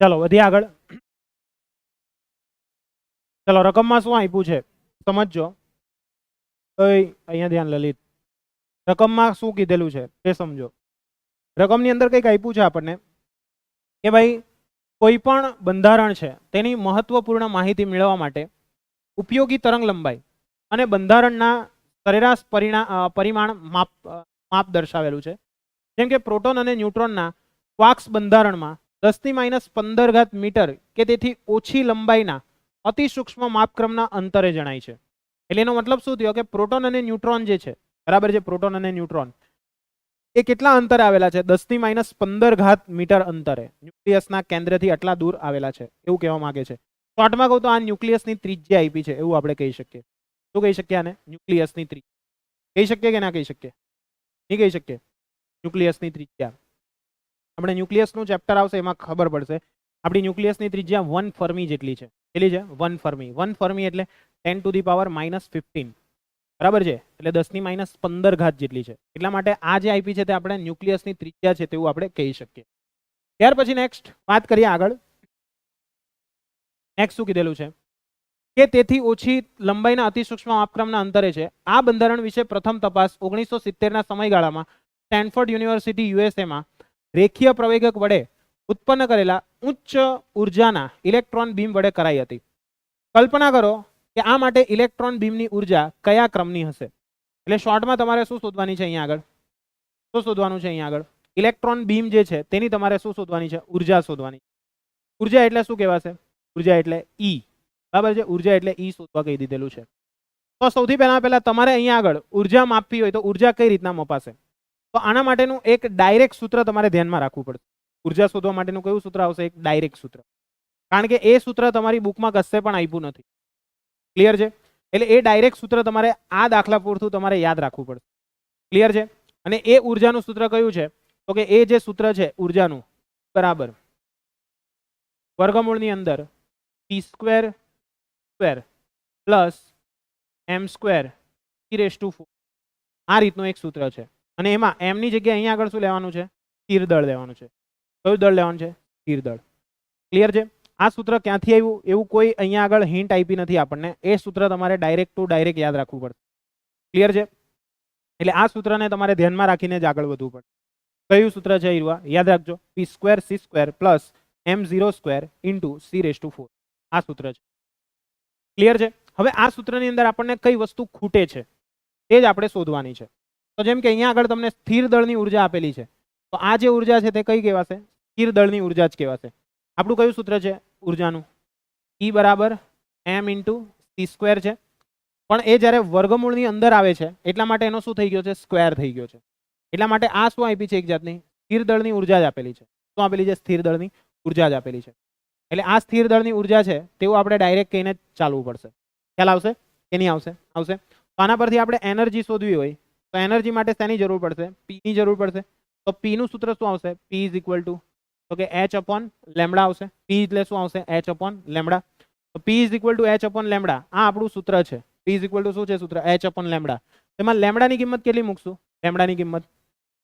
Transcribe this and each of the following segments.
ચાલો, વધીએ આગળ. ચાલો, રકમમાં શું આપ્યું છે? સમજજો. તો અહીંયા ધ્યાન લલિત. રકમમાં શું કીધેલું છે? તે સમજો. રકમની અંદર કંઈક આપ્યું છે આપણને કે ભાઈ, કોઈ પણ બંધારણ છે, તેની મહત્વપૂર્ણ માહિતી મેળવવા માટે ઉપયોગી તરંગ લંબાઈ અને બંધારણના સરેરાશ પરિણા પરિમાણ માપ માપ દર્શાવેલું છે. જેમ કે પ્રોટોન અને ન્યુટ્રોનના ક્વાક્સ બંધારણમાં દસની માઇનસ પંદર ઘાત મીટર કે તેથી ઓછી લંબાઈના અતિ સૂક્ષ્મ માપક્રમના અંતરે જણાય છે. એટલે એનો મતલબ શું થયો કે પ્રોટોન અને ન્યુટ્રોન જે છે, બરાબર છે, પ્રોટોન અને ન્યુટ્રોન, એ કેટલા અંતરે આવેલા છે? દસની માઇનસ પંદર ઘાત મીટર અંતરે. ન્યુક્લિયસના કેન્દ્રથી આટલા દૂર આવેલા છે, એવું કહેવા માંગે છે. શોર્ટમાં કહું તો આ ન્યુક્લિયસની ત્રિજ્યા આપી છે, એવું આપણે કહી શકીએ. શું કહી શકીએ આને? ન્યુક્લિયસની ત્રિજ્યા. કહી શકીએ કે ના કહી શકીએ? નહીં કહી શકીએ? ન્યુક્લિયસની ત્રિજ્યા. આપણે ન્યુક્લિયસનું ચેપ્ટર આવશે, એમાં ખબર પડશે. આપણી ન્યુક્લિયસની ત્રિજ્યા વન ફર્મી જેટલી છે. કેટલી છે? વન ફર્મી વન ફર્મી એટલે ten to the power minus fifteen બરાબર છે? એટલે દસની માઇનસ પંદર ઘાત જેટલી છે. એટલા માટે આ જે આઈપી છે તે આપણે ન્યુક્લિયસની ત્રિજ્યા છે તેવું આપણે કહી શકીએ. ત્યાર પછી નેક્સ્ટ વાત કરીએ આગળ. નેક્સ્ટ શું કીધેલું છે? કે તેથી ઓછી લંબાઈના અતિસૂક્ષ્મ આપક્રમના અંતરે છે. આ બંધારણ વિશે પ્રથમ તપાસ ઓગણીસો સિત્તેરના સમયગાળામાં સ્ટેનફોર્ડ યુનિવર્સિટી યુએસએમાં રેખીય પ્રવેગક વડે ઉત્પન્ન કરેલા ઉચ્ચ ઉર્જાના ઇલેક્ટ્રોન બીમ વડે કરાઈ હતી. કલ્પના કરો કે આ માટે ઇલેક્ટ્રોન બીમની ઊર્જા કયા ક્રમની હશે? એટલે શોર્ટમાં તમારે શું શોધવાની છે અહીંયા આગળ? શું શોધવાનું છે અહીંયા આગળ? ઇલેક્ટ્રોન બીમ જે છે તેની તમારે શું શોધવાની છે? ઊર્જા શોધવાની. ઊર્જા એટલે શું કહેવાશે? ઊર્જા એટલે ઈ બરાબર છે? ઊર્જા એટલે ઈ શોધવા કહી દીધેલું છે. તો સૌથી પહેલા પહેલા તમારે અહીંયા આગળ ઊર્જા માપવી હોય તો ઊર્જા કઈ રીતના મપાશે? તો આના માટેનું એક ડાયરેક્ટ સૂત્ર તમારે ધ્યાનમાં રાખવું પડશે. ઊર્જા શોધવા માટેનું કયું સૂત્ર આવશે? એક ડાયરેક્ટ સૂત્ર. કારણ કે એ સૂત્ર તમારી બુકમાં કશે પણ આપ્યું નથી. ક્લિયર છે? એટલે એ ડાયરેક્ટ સૂત્ર તમારે આ દાખલા પૂરતું તમારે યાદ રાખવું પડશે. ક્લિયર છે? અને એ ઉર્જાનું સૂત્ર કયું છે? તો કે એ જે સૂત્ર છે, ઉર્જાનું, બરાબર. વર્ગમૂળની અંદર P square square plus M square T to four આ રીતનું એક સૂત્ર છે. અને એમાં એમની જગ્યાએ અહીંયા આગળ શું લેવાનું છે? સ્થિર દળ લેવાનું છે. કયું દળ લેવાનું છે? સ્થિર દળ ક્લિયર છે? આ સૂત્ર ક્યાંથી આવ્યું? એવું કોઈ અહીંયા આગળ હિન્ટ આપી નથી આપણને. એ સૂત્ર તમારે ડાયરેક્ટ ટુ ડાયરેક્ટ યાદ રાખવું પડશે. ક્લિયર છે? એટલે આ સૂત્રને તમારે ધ્યાનમાં રાખીને જ આગળ વધવું પડે કયું સૂત્ર છે, ઈરવા? યાદ રાખજો. P square C square plus M zero square into C raise to four આ સૂત્ર છે. ક્લિયર છે? હવે આ સૂત્રની અંદર આપણને કઈ વસ્તુ ખૂટે છે? એ જ આપણે શોધવાની છે. તો જેમ કે અહીંયા આગળ તમને સ્થિર દળની ઊર્જા આપેલી છે. તો આ જે ઊર્જા છે તે કઈ કહેવાશે? સ્થિર દળની ઊર્જા જ કહેવાશે. આપણું કયું સૂત્ર છે ઉર્જાનું? ઈ બરાબર એમ ઇન્ટુ સી સ્ક્વેર છે. પણ એ જ્યારે વર્ગમૂળની અંદર આવે છે, એટલા માટે એનો શું થઈ ગયો છે? સ્ક્વેર થઈ ગયો છે. એટલા માટે આ શું આપી છે એક જાતની? સ્થિર દળની ઊર્જા જ આપેલી છે. શું આપેલી છે? સ્થિર દળની ઊર્જા જ આપેલી છે. એટલે આ સ્થિર દળની ઊર્જા છે તેવું આપણે ડાયરેક્ટ કહીને ચાલવું પડશે. ખ્યાલ આવશે કે નહીં આવશે? આવશે. તો આના પરથી આપણે એનર્જી શોધવી હોય. તો એનર્જી માટે શેની જરૂર પડશે? પીની જરૂર પડશે. તો પીનું સૂત્ર શું આવશે? પી ઇઝ ઇક્વલ ટુ તો કે એચ અપોન લેમડા આવશે. પી એટલે શું આવશે? એચ અપોન લેમડા તો P is equal to H upon lambda આ આપણું સૂત્ર છે. પી ઇઝ ઇક્વલ ટુ શું છે સૂત્ર? એચ અપોન લેમડા એમાં લેમડાની કિંમત કેટલી મૂકશું? લેમડાની કિંમત.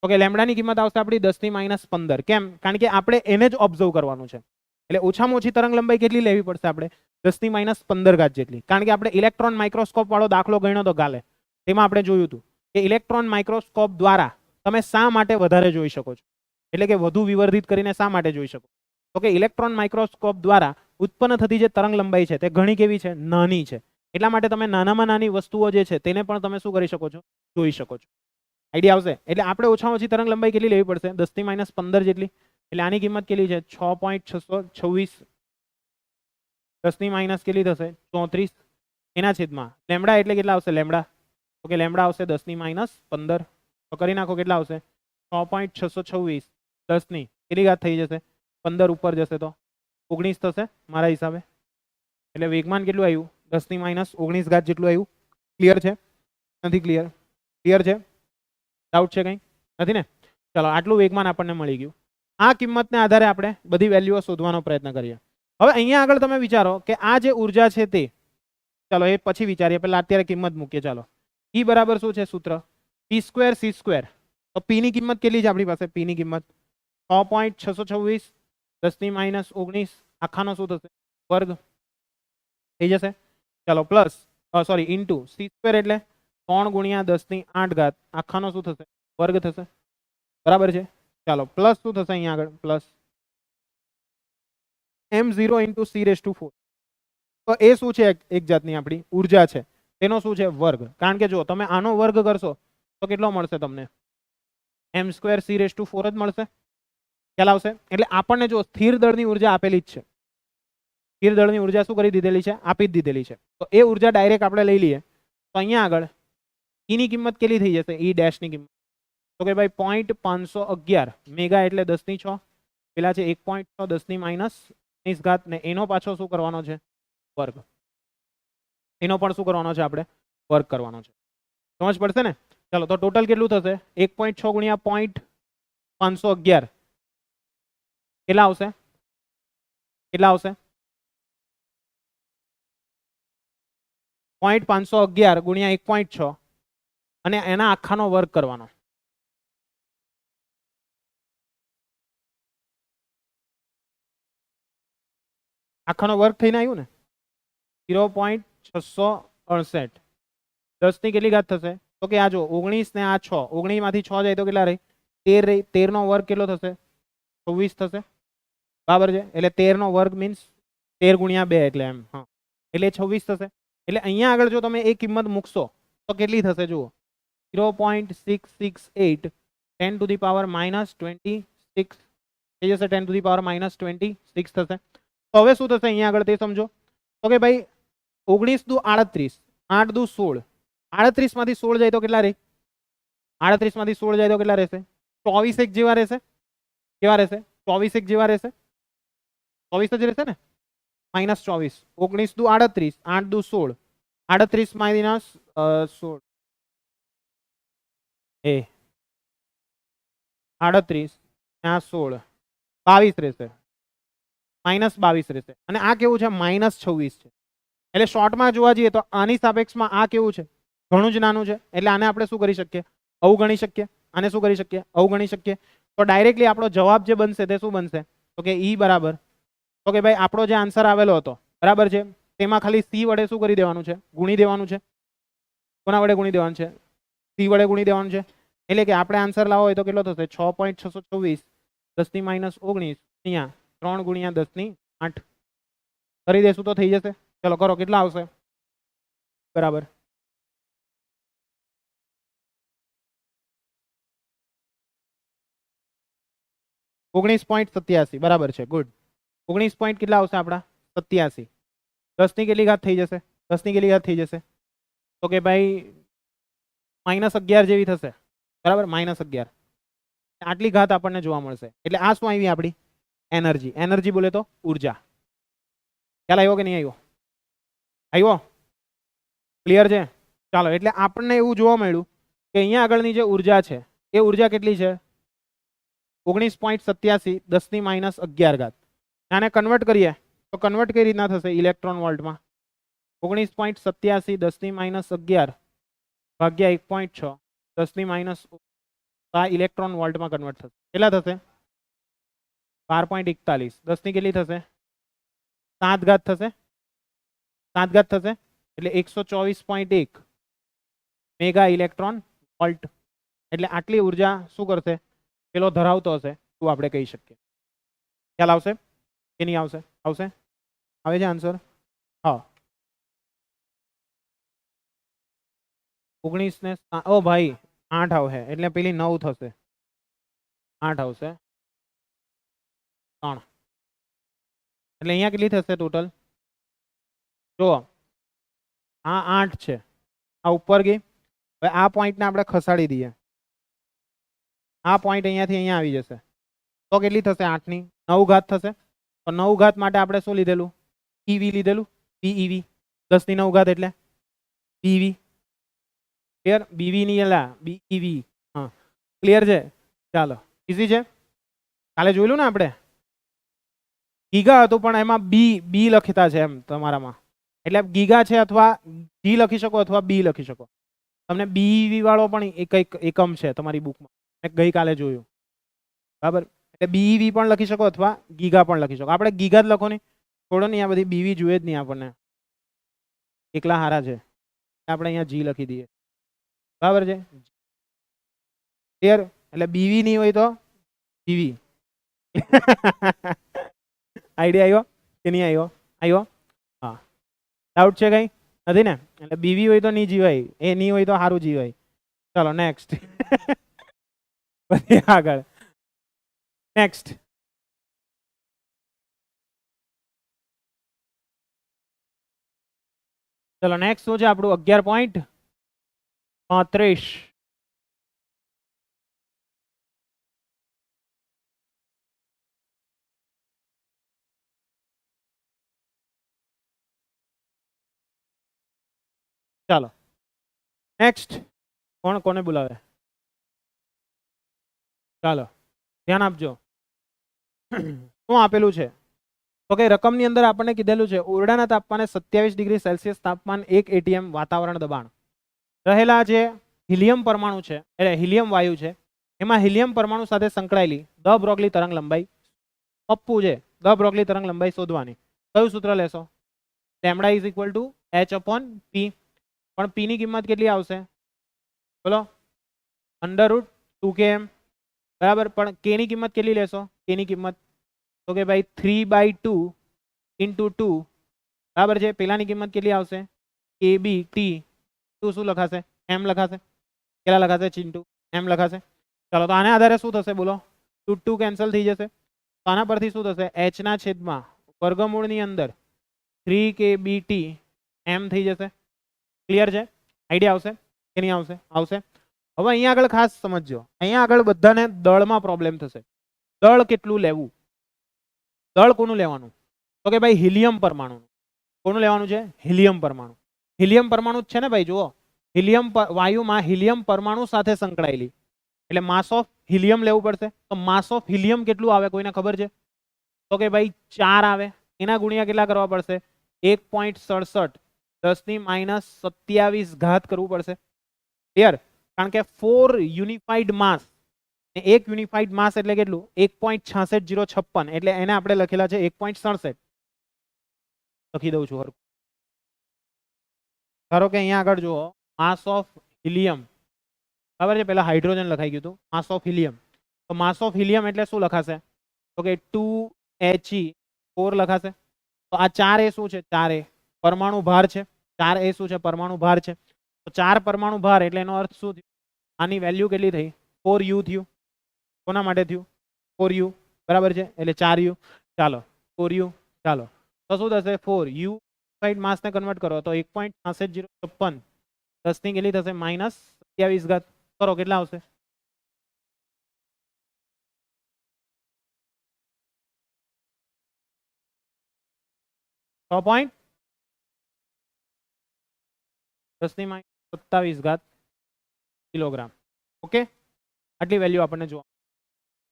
તો કે લેમડાની કિંમત આવશે આપણી દસની માઇનસ પંદર. કેમ? કારણ કે આપણે એને જ ઓબ્ઝર્વ કરવાનું છે. એટલે ઓછામાં ઓછી તરંગ લંબાઈ કેટલી લેવી પડશે આપણે? દસની માઇનસ પંદર ઘાત જેટલી. કારણ કે આપણે ઇલેક્ટ્રોન માઇક્રોસ્કોપ વાળો દાખલો ગણ્યો તો ગાલે. તેમાં આપણે જોયું હતું. કે ઇલેક્ટ્રોન માઇક્રોસ્કોપ દ્વારા તમે શા માટે વધારે જોઈ શકો છો? એટલે કે વધુ વિવર્ધિત કરીને શા માટે જોઈ શકો? તો કે ઇલેક્ટ્રોન માઇક્રોસ્કોપ દ્વારા ઉત્પન્ન થતી જે તરંગ લંબાઈ છે તે ઘણી કેવી છે? નાની છે. એટલા માટે તમે નાનામાં નાની વસ્તુઓ જે છે તેને પણ તમે શું કરી શકો છો? જોઈ શકો છો. આઈડિયા આવશે? એટલે આપણે ઓછામાં ઓછી તરંગ લંબાઈ કેટલી લેવી પડશે? દસની માઇનસ પંદર જેટલી. એટલે આની કિંમત કેટલી છે? છ પોઈન્ટ છસો છવ્વીસ. દસની માઇનસ કેટલી થશે? ચોત્રીસ. એના છેદમાં. લેમડા એટલે કેટલા આવશે? લેમડા તો કે લેમડા આવશે દસની માઇનસ પંદર. તો કરી નાખો કેટલા આવશે? છ પોઈન્ટ છસો છવ્વીસ. દસની. કેટલી ઘાત થઈ જશે? પંદર ઉપર જશે તો. ઓગણીસ થશે મારા હિસાબે. એટલે વેગમાન કેટલું આવ્યું? દસની માઇનસ ઓગણીસ ઘાત જેટલું આવ્યું. ક્લિયર છે? નથી ક્લિયર ક્લિયર છે? ડાઉટ છે કંઈ? નથી ને? ચાલો, આટલું વેગમાન આપણને મળી ગયું. આ કિંમતને આધારે આપણે બધી વેલ્યુઓ શોધવાનો પ્રયત્ન કરીએ. હવે અહીંયા આગળ તમે વિચારો કે આ જે ઊર્જા છે તે. ચાલો, એ પછી વિચારીએ. પહેલાં અત્યારે કિંમત મૂકીએ. ચાલો. ઈ બરાબર શું છે સૂત્ર? પી સ્ક્વેર સી સ્ક્વેર તો પી ની કિંમત કેટલી છે આપણી પાસે? પી ની કિંમત. છ પોઈન્ટ છસો છવ્વીસ દસની માઇનસ ઓગણીસ, આખાનો શું થશે? વર્ગ. થઈ જશે? ચાલો plus sorry into C square એટલે ત્રણ ગુણ્યા દસની આઠ ઘાત. આખાનો શું થશે? વર્ગ થશે. બરાબર છે? ચાલો પ્લસ શું થશે અહીંયા આગળ? Plus M zero into C raise to four તો એ શું છે? એક જાતની આપણી ઊર્જા છે. તેનો શું છે? વર્ગ. કારણ કે જો તમે આનો વર્ગ કરશો, તો કેટલો મળશે તમને? M square C raise to four જ મળશે. ખ્યાલ આવશે? એટલે આપણને જો સ્થિર દળની ઊર્જા આપેલી જ છે. સ્થિર દળની ઊર્જા શું કરી દીધેલી છે? આપી જ દીધેલી છે. તો એ ઊર્જા ડાયરેક્ટ આપણે લઈ લઈએ. તો અહીંયા આગળ ઈની કિંમત કેટલી થઈ જશે? ઈ ડેશની કિંમત. તો કે ભાઈ પોઈન્ટ પાંચસો અગિયાર. મેગા એટલે દસની છ. પેલા છે એક પોઈન્ટ છ દસની માઇનસ ઘાત ને એનો પાછો શું કરવાનો છે? વર્ગ. એનો પણ શું કરવાનો છે આપણે? વર્ક કરવાનો છે. સમજ પડશે ને? ચાલો, તો ટોટલ કેટલું થશે? એક પોઈન્ટ છ ગુણ્યા પોઈન્ટ પાંચસો અગિયાર. કેટલા આવશે? કેટલા આવશે? પોઈન્ટ પાંચસો અગિયાર ગુણ્યા એક પોઈન્ટ છ. અને એના આખાનો વર્ક કરવાનો. આખાનો વર્ક થઈને આવ્યું ને? ઝીરો પોઈન્ટ છસો અડસઠ દસની કેટલી ઘાત થશે? તો કે આ જો ઓગણીસ ને આ છ, ઓગણીસમાંથી છ જાય તો કેટલા રહી? તેર રહી, તેરનો વર્ગ કેટલો થશે? છવ્વીસ થશે. બરાબર છે? એટલે તેરનો વર્ગ મીન્સ તેર ગુણ્યા બે એટલે એમ, હા. એટલે છવ્વીસ થશે. એટલે અહીંયા આગળ જો તમે એ કિંમત મૂકશો, તો કેટલી થશે જુઓ? Zero point six six eight ten to the power minus twenty six. થઈ જશે ten to the power minus twenty six થશે. તો હવે શું થશે અહીંયા આગળ તે સમજો? તો કે ભાઈ ઓગણીસ દુ આડત્રીસ, આઠ દુ સોળ. આડત્રીસમાંથી સોળ જાય તો કેટલા રહે આડત્રીસમાંથી સોળ જાય તો કેટલા રહેશે? ચોવીસ એક જેવા રહેશે? કેવા રહેશે? ચોવીસ એક જેવા રહેશે? ચોવીસ જ રહેશે ને? માઇનસ ચોવીસ. ઓગણીસ દુ આડત્રીસ, આઠ દુ સોળ. આડત્રીસ માઇનસ સોળ. એ. આડત્રીસ આ સોળ. બાવીસ રહેશે. માઇનસ બાવીસ રહેશે. અને આ કેવું છે? માઇનસ છવ્વીસ છે. એટલે શોર્ટમાં જોવા જઈએ તો આની સાપેક્ષમાં આ કેવું છે? ઘણું જ નાનું છે. એટલે આને આપણે શું કરી શકીએ? અવગણી શકીએ. આને શું કરી શકીએ? અવગણી શકીએ. તો ડાયરેક્ટલી આપણો જવાબ જે બનશે તે શું બનશે? તો કે ઈ બરાબર. તો કે ભાઈ આપણો જે આન્સર આવેલો હતો, બરાબર છે? તેમાં ખાલી સી વડે શું કરી દેવાનું છે? ગુણી દેવાનું છે. કોના વડે ગુણી દેવાનું છે? સી વડે ગુણી દેવાનું છે. એટલે કે આપણે આન્સર લાવો હોય તો કેટલો થશે? છ પોઈન્ટ છસો ચોવીસ દસની માઇનસ ઓગણીસ અહીંયા ત્રણ ગુણ્યા દસની આઠ. કરી દેશું તો થઈ જશે? ચલો કરો, કેટલા આવશે? બરાબર. ઓગણીસ પોઈન્ટ સત્યાસી, બરાબર છે ગુડ ઓગણીસ પોઈન્ટ કેટલા આવશે આપણા? સત્યાસી. દસની કેટલી ઘાત થઈ જશે? દસની કેટલી ઘાત થઈ જશે? તો કે ભાઈ, માઇનસ અગિયાર જેવી થશે. બરાબર, માઇનસ અગિયાર. આટલી ઘાત આપણને જોવા મળશે. એટલે આ શું આવી આપણી? એનર્જી. એનર્જી બોલે તો ઊર્જા. ખ્યાલ આવ્યો કે નહીં આવ્યો? આવ્યો ક્લિયર છે? ચાલો, એટલે આપણને એવું જોવા મળ્યું કે અહીંયા આગળની જે ઊર્જા છે, એ ઊર્જા કેટલી છે? ઓગણીસ પોઈન્ટ સત્યાસી, દસની માઇનસ અગિયાર ઘાત. આને કન્વર્ટ કરીએ, તો કન્વર્ટ કઈ રીતના થશે ઇલેક્ટ્રોન વોલ્ટમાં? ઓગણીસ પોઈન્ટ સત્યાસી, દસની માઇનસ અગિયાર, ભાગ્યા એક પોઈન્ટ છ, દસની માઇનસ આ ઇલેક્ટ્રોન વોલ્ટમાં કન્વર્ટ થશે. કેટલા થશે? બાર પોઈન્ટ એકતાલીસ. દસની કેટલી થશે? સાત ઘાત થશે? સાત થશે. એટલે એકસો ચોવીસ પોઈન્ટ એક મેગા ઇલેક્ટ્રોન વોલ્ટ. એટલે આટલી ઊર્જા શું કરશે? પેલો ધરાવતો હશે એવું આપણે કહી શકીએ? ખ્યાલ આવશે? કે નહીં આવશે? આવશે? આવે છે આન્સર હા. ઓગણીસ ને ઓ ભાઈ, આઠ આવશે. એટલે પેલી નવ થશે. આઠ આવશે. ત્રણ. એટલે અહીંયા કેટલી થશે ટોટલ જુઓ આ આઠ છે. આ ઉપર ગઈ. હવે આ પોઈન્ટને આપણે ખસાડી દઈએ. આ પોઈન્ટ અહીંયાથી અહીંયા આવી જશે. તો કેટલી થશે આઠની? નવ ઘાત થશે. તો નવ ઘાત માટે આપણે શું લીધેલું? ઈવી લીધેલું. બીઈવી દસની નવ ઘાત એટલે? બીવી ક્લિયર બીવીની એલા બીઈવી હા. ક્લિયર છે? ચાલો. ઇઝી છે? કાલે જોયેલું ને આપણે? ગીગા હતું પણ એમાં બી બી લખતા છે એમ તમારામાં. એટલે ગીગા છે અથવા જી લખી શકો અથવા બી લખી શકો. તમને બીવી વાળો પણ એક એક એકમ છે તમારી બુકમાં. મેં ગઈકાલે જોયું. બરાબર? એટલે બીવી પણ લખી શકો અથવા ગીગા પણ લખી શકો. આપણે ગીગા જ લખો ને. છોડો નહીં આ બધી બીવી જોઈએ જ નહીં આપણને. એકલા હારા છે. આપણે અહીંયા જી લખી દઈએ. બરાબર છે? ક્લિયર એટલે બીવી નહીં હોય તો બીવી આઈડિયા આવ્યો કે નહીં આવ્યો? આવ્યો? ડાઉટ છે કઈ? નથી ને? એટલે બીવી હોય તો નહીં જીવાય. એ નહીં હોય તો સારું જીવાય. ચાલો નેક્સ્ટ પછી આગળ. નેક્સ્ટ ચલો નેક્સ્ટ શું છે આપણું? અગિયાર પોઈન્ટ પાંત્રીસ. ચાલો. નેક્સ્ટ કોણ કોને બોલાવે? ચાલો, ધ્યાન આપજો. શું આપેલું છે? તો કે રકમની અંદર આપણને કીધેલું છે, ઓરડાના તાપમાને સત્યાવીસ ડિગ્રી સેલ્સિયસ તાપમાન એક એટીએમ વાતાવરણ દબાણ. રહેલા જે હિલિયમ પરમાણુ છે, એટલે હિલિયમ વાયુ છે, એમાં હિલિયમ પરમાણુ સાથે સંકળાયેલી દ બ્રોગલી તરંગ લંબાઈ પપ્પુ છે દ બ્રોગલી તરંગ લંબાઈ શોધવાની. કયું સૂત્ર લેશો? Lambda is equal to H upon P. પણ પી ની કિંમત કેટલી આવશે? બોલો. અંડર રૂટ ટુ કે એમ બરાબર, પણ કે ની કિંમત કેટલી લેશો? કે ની કિંમત? તો કે ભાઈ three by two into two બરાબર છે? પેલાની કિંમત કેટલી આવશે? કે બી ટી ટુ શું લખાશે? એમ લખાશે. કેટલા લખાશે? ચિંટુ એમ લખાશે. ચાલો, તો આના આધારે શું થશે? બોલો. ટુ ટુ કેન્સલ થઈ જશે. તો આના પરથી શું થશે? એચના છેદમાં વર્ગમૂળની અંદર થ્રી કે બી ટી એમ થઈ જશે. ક્લિયર છે? આઈડિયા આવશે? કે નહીં આવશે? આવશે. હવે અહીંયા આગળ ખાસ સમજજો. અહીંયા આગળ બધાને દળમાં પ્રોબ્લેમ થશે. દળ કેટલું લેવું? દળ કોનું લેવાનું? તો કે ભાઈ હિલિયમ પરમાણુ કોનું લેવાનું છે? હિલિયમ પરમાણુ. હિલિયમ પરમાણુ છે ને ભાઈ, જુઓ. હિલિયમ વાયુમાં હિલિયમ પરમાણુ સાથે સંકળાયેલી. એટલે માસ ઓફ હિલિયમ લેવું પડશે. તો માસ ઓફ હિલિયમ કેટલું આવે? કોઈને ખબર છે? તો કે ભાઈ ચાર આવે. એના ગુણ્યા કેટલા કરવા પડશે? એક પોઈન્ટ સડસઠ. દસની માઇનસ સત્યાવીસ ઘાત કરવું પડશે. ક્લિયર કારણ કે ફોર યુનિફાઈડ માસ એક યુનિફાઈડ માસ એટલે કેટલું? એક પોઈન્ટ છાસઠ જીરો છપ્પન, એટલે એને આપણે લખેલા છે એક પોઈન્ટ સડસઠ. લખી દઉં છું હરખું. ધારો કે અહીંયા આગળ જુઓ માસ ઓફ હિલિયમ ખબર છે? પેલા હાઇડ્રોજન લખાઈ ગયું હતું. માસ ઓફ હિલિયમ તો માસ ઓફ હિલિયમ એટલે શું લખાશે? તો કે ટુ એચઈ ફોર લખાશે. તો આ ચાર એ શું છે? ચાર એ. પરમાણુ ભાર છે. ચાર એ શું છે? પરમાણુ ભાર છે. તો ચાર પરમાણુ ભાર એટલે એનો અર્થ શું થયું? આની વેલ્યુ કેટલી થઈ? ફોર યુ થયું. કોના માટે થયું? ફોર યુ બરાબર છે? એટલે ચાર યુ ચાલો ફોર યુ ચાલો. તો શું થશે? ફોર યુ સાઈડ માસને કન્વર્ટ કરો. તો એક પોઈન્ટ છાસઠ જીરો છપ્પન. દસની કેટલી થશે? માઇનસ સત્યાવીસ ઘાત. કરો, કેટલા આવશે? છ પોઈન્ટ દસની માઇનસ સત્તાવીસ ઘાત કિલોગ્રામ. ઓકે? આટલી વેલ્યુ આપણને જોવા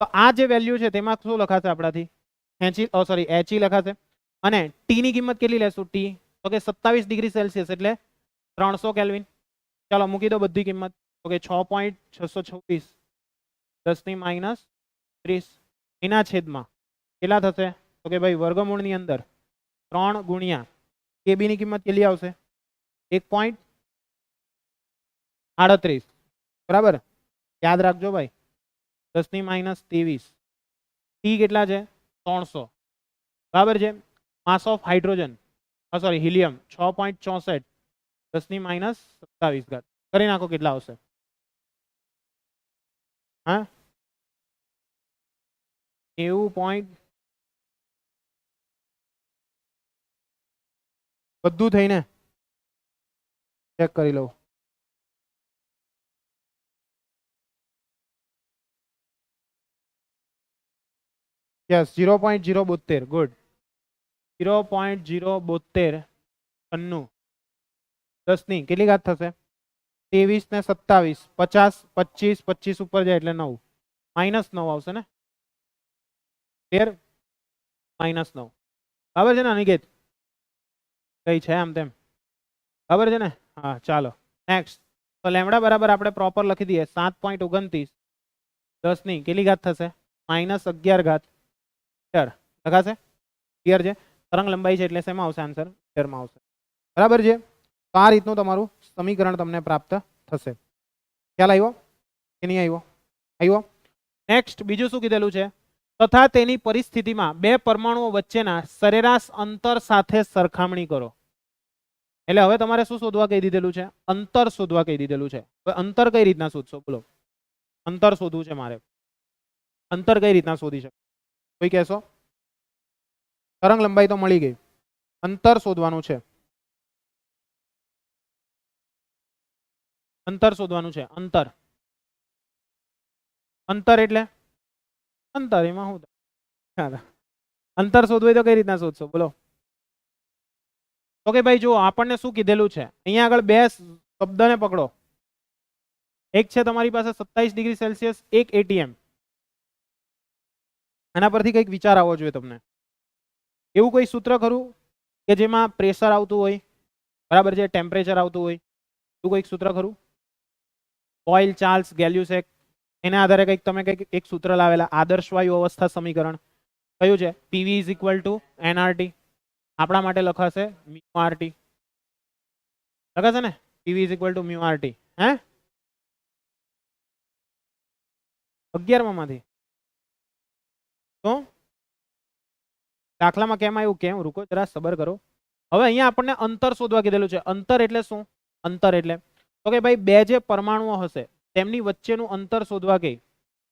તો આ જે વેલ્યુ છે તેમાં શું લખાશે આપણાથી? એચી ઓ સોરી એચી લખાશે. અને ટીની કિંમત કેટલી લેશું? ટી તો કે સત્તાવીસ ડિગ્રી સેલ્સિયસ એટલે ત્રણસો કેલ્વિન. ચાલો, મૂકી દો બધી કિંમત. તો કે છ પોઈન્ટ છસો છવ્વીસ. દસની માઇનસ ત્રીસ. એના છેદમાં કેટલા થશે? તો કે ભાઈ, વર્ગમૂળની અંદર ત્રણ ગુણ્યા કેબીની કિંમત કેટલી આવશે? એક પોઈન્ટ આડત્રીસ. બરાબર? યાદ રાખજો ભાઈ. દસની માઇનસ ત્રેવીસ. ટી કેટલા છે? ત્રણસો. બરાબર છે? Mass of hydrogen. Sorry, helium. છ પોઈન્ટ ચોસઠ. દસની માઇનસ સત્તાવીસ ઘાત. કરી નાખો કેટલા આવશે? હા? નેવું પોઈન્ટ બધું થઈને ચેક કરી લઉં. યસ ઝીરો પોઈન્ટ ઝીરો બોતેર ગુડ ઝીરો પોઈન્ટ ઝીરો બોતેર છન્નું દસની કેટલી ઘાત થશે ત્રેવીસ ને સત્તાવીસ પચાસ પચીસ પચીસ ઉપર જાય એટલે નવ. માઇનસ નવ આવશે ને? તેર માઇનસ નવ. ખબર છે ને અનિકેત કઈ છે આમ તેમ? ખબર છે ને? હા, ચાલો. નેક્સ્ટ તો લેમડા બરાબર આપણે પ્રોપર લખી દઈએ. સાત પોઈન્ટ ઓગણત્રીસ. દસની કેટલી ઘાત થશે? માઇનસ અગિયાર ઘાત. મીટર લખાશે? ક્લિયર છે? તરંગ લંબાઈ છે એટલે શેમાં આવશે આન્સર મીટરમાં આવશે. બરાબર છે? તો આ રીતનું તમારું સમીકરણ તમને પ્રાપ્ત થશે. ખ્યાલ આવ્યો? કે નહીં આવ્યો? આવ્યો? નેક્સ્ટ બીજું શું કીધેલું છે? તથા તેની પરિસ્થિતિમાં બે પરમાણુઓ વચ્ચેના સરેરાશ અંતર સાથે સરખામણી કરો. એટલે હવે તમારે શું શોધવા કહી દીધેલું છે? અંતર શોધવા કહી દીધેલું છે. હવે અંતર કઈ રીતના શોધશો? બોલો. અંતર શોધવું છે મારે. અંતર કઈ રીતના શોધી શકે કોઈ કહેશો? તરંગ લંબાઈ તો મળી ગઈ. અંતર શોધવાનું છે. અંતર શોધવાનું છે. અંતર. અંતર એટલે? અંતર, એમાં શું અંતર શોધવું તો કઈ રીતના શોધશો? બોલો. તો કે ભાઈ, જુઓ, આપણને શું કીધેલું છે? અહીંયા આગળ બે શબ્દને પકડો. એક છે તમારી પાસે સત્તાવીસ ડિગ્રી સેલ્સિયસ, એક એટીએમ આના પરથી કંઈક વિચાર આવવો જોઈએ તમને. એવું કોઈ સૂત્ર ખરું કે જેમાં પ્રેશર આવતું હોય? બરાબર છે ટેમ્પરેચર આવતું હોય? એવું કોઈક સૂત્ર ખરું? ઓઇલ ચાર્લ્સ ગેલ્યુસેક એના આધારે કંઈક તમે કંઈક એક સૂત્ર લાવેલા. આદર્શ વાયુ અવસ્થા સમીકરણ. કયું છે? PV is equal to NRT આપણા માટે લખાશે મ્યુ આરટી લખાશે ને? PV is equal to mu RT હે? અગિયારમાં તો દાખલામાં કેમ આવ્યું કેમ? રૂકો જરા સબર કરો. હવે અહીંયા આપણને અંતર શોધવા કીધેલું છે. અંતર એટલે શું? અંતર એટલે તો કે ભાઈ બે જે પરમાણુઓ હશે, તેમની વચ્ચેનું અંતર શોધવા કહી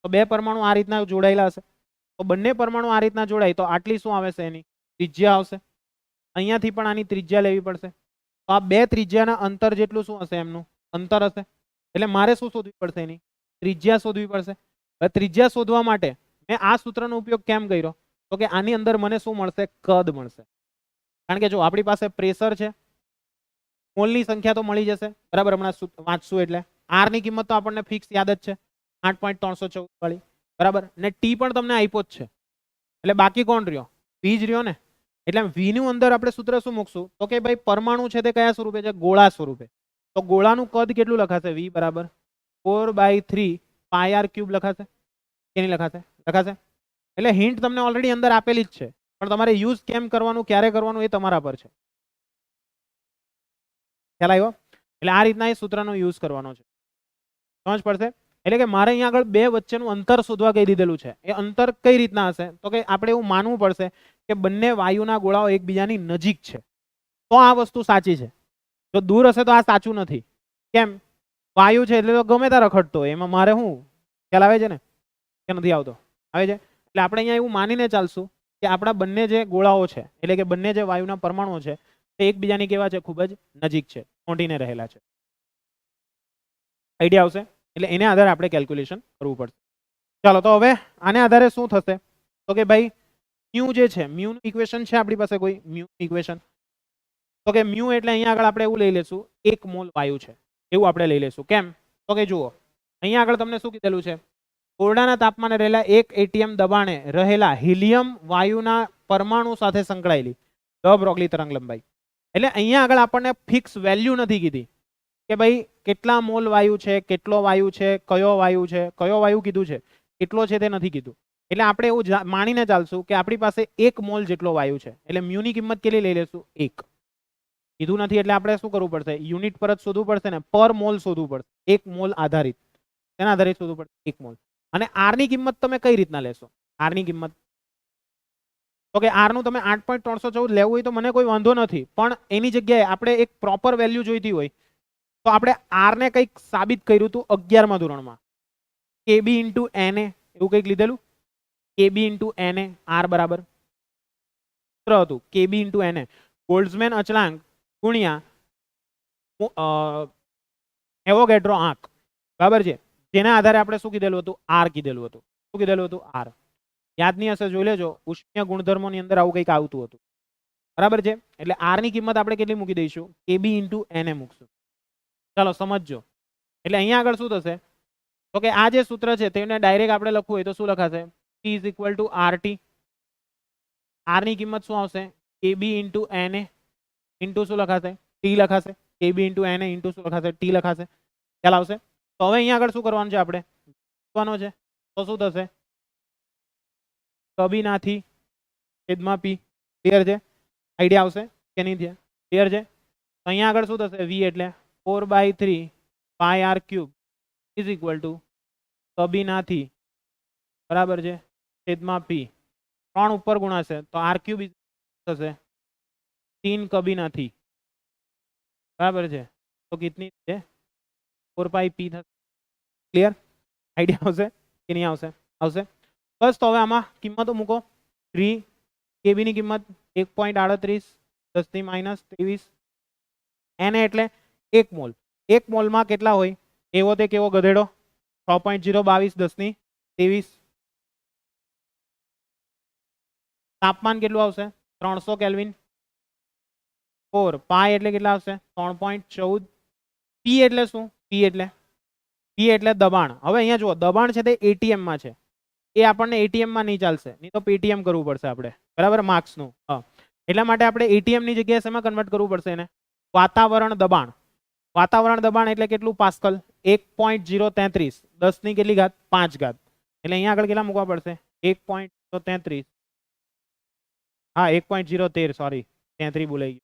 તો બે પરમાણુ આ રીતના જોડાયેલા હશે. તો બંને પરમાણુ આ રીતના જોડાય તો આટલી શું આવે છે એની? ત્રિજ્યા આવશે. અહીંયાથી પણ આની ત્રિજ્યા લેવી પડશે. તો આ બે ત્રિજ્યાના અંતર જેટલું શું હશે એમનું? અંતર હશે. એટલે મારે શું શોધવી પડશે એની? ત્રિજ્યા શોધવી પડશે. હવે ત્રિજ્યા શોધવા માટે મેં આ સૂત્રનો ઉપયોગ કેમ કર્યો? તો કે આની અંદર મને શું મળશે? કદ મળશે. કારણ કે જો આપણી પાસે પ્રેશર છે, મોલની સંખ્યા તો મળી જશે. બરાબર? હમણાં વાંચશું એટલે. આરની કિંમત તો આપણને ફિક્સ યાદ જ છે. આઠ પોઈન્ટ ત્રણસો ચૌદ વાળી. બરાબર? ને ટી પણ તમને આપ્યો જ છે. એટલે બાકી કોણ રહ્યો? વી જ રહ્યો ને? એટલે વીનું અંદર આપણે સૂત્ર શું મૂકશું? તો કે ભાઈ પરમાણુ છે તે કયા સ્વરૂપે છે? ગોળા સ્વરૂપે. તો ગોળાનું કદ કેટલું લખાશે? વી બરાબર? Four by three pi R cube લખાશે. કેની લખાશે? લખાશે એટલે હિન્ટ તમને ઓલરેડી અંદર આપેલી જ છે. પણ તમારે યુઝ કેમ કરવાનું, ક્યારે કરવાનું એ તમારા પર છે. ખ્યાલ આવ્યો? એટલે આ રીતના એ સૂત્રનો યુઝ કરવાનો છે. સમજ પડશે? એટલે કે મારે અહીંયા આગળ બે વચ્ચેનું અંતર શોધવા કહી દીધેલું છે. એ અંતર કઈ રીતના હશે? તો કે આપણે એવું માનવું પડશે કે બંને વાયુના ગોળાઓ એકબીજાની નજીક છે. તો આ વસ્તુ સાચી છે. જો દૂર હશે તો આ સાચું નથી. કેમ? વાયુ છે એટલે તો ગમે ત્યાં રખડતો એમાં મારે શું ખ્યાલ આવે છે ને? કે નથી આવતો? આવે છે? એટલે આપણે અહીંયા એવું માનીને ચાલશું કે આપણા બંને જે ગોળાઓ છે, એટલે કે બંને જે વાયુના પરમાણુઓ છે, તે એકબીજાની કેવા છે? ખૂબ જ નજીક છે ચોંટીને રહેલા છે. આઈડિયા આવશે? એટલે એને આધારે આપણે કેલ્ક્યુલેશન કરવું પડશે. ચાલો, તો હવે આને આધારે શું થશે? તો કે ભાઈ, મ્યુ જે છે, મ્યુનું ઇક્વેશન છે આપણી પાસે કોઈ? Mu equation. તો કે મ્યુ એટલે અહીંયા આગળ આપણે એવું લઈ લેશું, એક મોલ વાયુ છે. એવું આપણે લઈ લેશું. કેમ? તો કે જુઓ, અહીંયા આગળ તમને શું કીધેલું છે? ઓરડાના તાપમાને રહેલા એક એટીએમ દબાણે રહેલા હિલિયમ વાયુના પરમાણુ સાથે સંકળાયેલી. ડ બ્રોગલી તરંગ લંબાઈ. એટલે અહીંયા આગળ આપણને ફિક્સ વેલ્યુ નથી કીધી કે ભાઈ કેટલા મોલ વાયુ છે, કેટલો વાયુ છે, કયો વાયુ છે, કયો વાયુ કીધું છે, કેટલો છે તે નથી કીધું. એટલે આપણે એવું માણીને ચાલશું કે આપણી પાસે એક મોલ જેટલો વાયુ છે. એટલે મ્યુની કિંમત કેટલી લઈ લેશું? એક. કીધું નથી એટલે આપણે શું કરવું પડશે? યુનિટ પર જ શોધવું પડશે ને? પર મોલ શોધવું પડશે. એક મોલ આધારિત. તેના આધારિત શોધવું પડશે. એક મોલ. અને આરની કિંમત તમે કઈ રીતના લેશો? આરની કિંમત. તો કે આરનું તમે આઠ પોઈન્ટ ત્રણસો ચૌદ લેવું હોય તો મને કોઈ વાંધો નથી, પણ એની જગ્યાએ આપણે એક પ્રોપર વેલ્યુ જોઈતી હોય, તો આપણે આર ને કંઈક સાબિત કર્યું હતું અગિયારમા ધોરણમાં. કેબી ઇન્ટુ એને એવું કંઈક લીધેલું? કેબી ઇન્ટુ એને આર બરાબર. સૂત્ર હતું કેબી ઇન્ટુ એને ગોલ્ડ્સમેન અચલાંક ગુણ્યા એવોગેડ્રો આંક. બરાબર છે? જેના આધારે આપણે શું કીધેલું હતું? આર કીધેલું હતું. શું કીધેલું હતું? આર યાદ નહીં હશે જોઈ લેજો. ઉષ્મીય ગુણધર્મોની અંદર આવું કંઈક આવતું હતું. બરાબર છે? એટલે આરની કિંમત આપણે કેટલી મૂકી દઈશું? કેબી ઇન્ટુ એને મૂકશું. ચાલો, સમજજો. એટલે અહીંયા આગળ શું થશે? તો કે આ જે સૂત્ર છે, તેને ડાયરેક્ટ આપણે લખવું હોય તો શું લખાશે? T is equal to R T આરની કિંમત શું આવશે? કેબી ઇન્ટુ એને ઇન્ટુ શું લખાશે? ટી લખાશે. કેબી ઇન્ટુ એને ઇન્ટુ શું લખાશે? ટી લખાશે. ખ્યાલ આવશે? તો હવે અહીંયા આગળ શું કરવાનું છે આપણે? મૂકવાનો છે? તો શું થશે? કબીનાથી છેદમાં પી. ક્લિયર છે? આઈડિયા આવશે? કે નહીં થયા? ક્લિયર છે? તો અહીંયા આગળ શું થશે? વી એટલે four by three pi R cube is equal to કબીનાથી બરાબર છે? છેદમાં પી. ત્રણ ઉપર ગુણાશે તો આર ક્યુબ થશે તીન કબીનાથી. બરાબર છે? તો કિતની છે ફોર પાઈ પી થશે ક્લિયર આઈડિયા આવશે કે નહીં આવશે આવશે બસ તો હવે આમાં કિંમતો મૂકો થ્રી કેબીની કિંમત એક પોઈન્ટ આડત્રીસ દસની માઇનસ ત્રેવીસ એને એટલે એક મોલ એક મોલમાં કેટલા હોય એવો તે કેવો ગધેડો છ પોઈન્ટ જીરો બાવીસ દસની ત્રેવીસ તાપમાન કેટલું આવશે ત્રણસો કેલ્વિન ફોર પાય એટલે કેટલા આવશે ત્રણ પોઈન્ટ ચૌદ પી એટલે શું પી એટલે? પી એટલે દબાણ. હવે અહીંયા જુઓ, દબાણ છે તે એટીએમમાં છે. એ આપણને એટીએમમાં નહીં ચાલશે. નહીં તો પેટીએમ કરવું પડશે આપણે. બરાબર? માર્ક્સનું. હા. એટલા માટે આપણે એટીએમની જગ્યાએ શેમાં કન્વર્ટ કરવું પડશે એને? વાતાવરણ દબાણ. વાતાવરણ દબાણ એટલે કેટલું? પાસ્કલ? એક પોઈન્ટ જીરો તેત્રીસ. દસની કેટલી ઘાત? પાંચ ઘાત. એટલે અહીંયા આગળ કેટલા મૂકવા પડશે? એક પોઈન્ટ જીરો તેત્રીસ. હા, એક પોઈન્ટ જીરો તેર. સોરી તેત્રી બોલાઈ ગયું.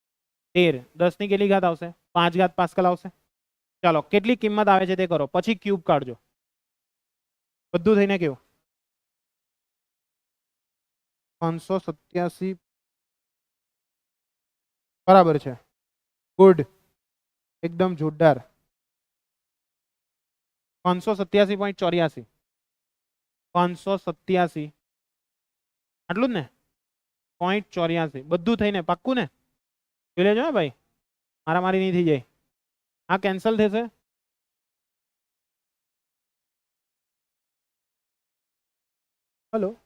તેર. દસની કેટલી ઘાત આવશે? પાંચ ઘાત પાસ્કલ આવશે? ચાલો, કેટલી કિંમત આવે છે તે કરો. પછી ક્યુબ કાઢજો. બધું થઈને કેવું? પાંચસો સત્યાસી. બરાબર છે. ગુડ એકદમ જોરદાર. પાંચસો સત્યાસી પોઈન્ટ ચોર્યાસી. પાંચસો સત્યાસી. આટલું જ ને? પોઈન્ટ ચોર્યાસી. બધું થઈને, પાક્કું ને? જોઈ લેજો ને ભાઈ. મારામારી નહીં થઈ જાય. આ કેન્સલ થશે? હલો?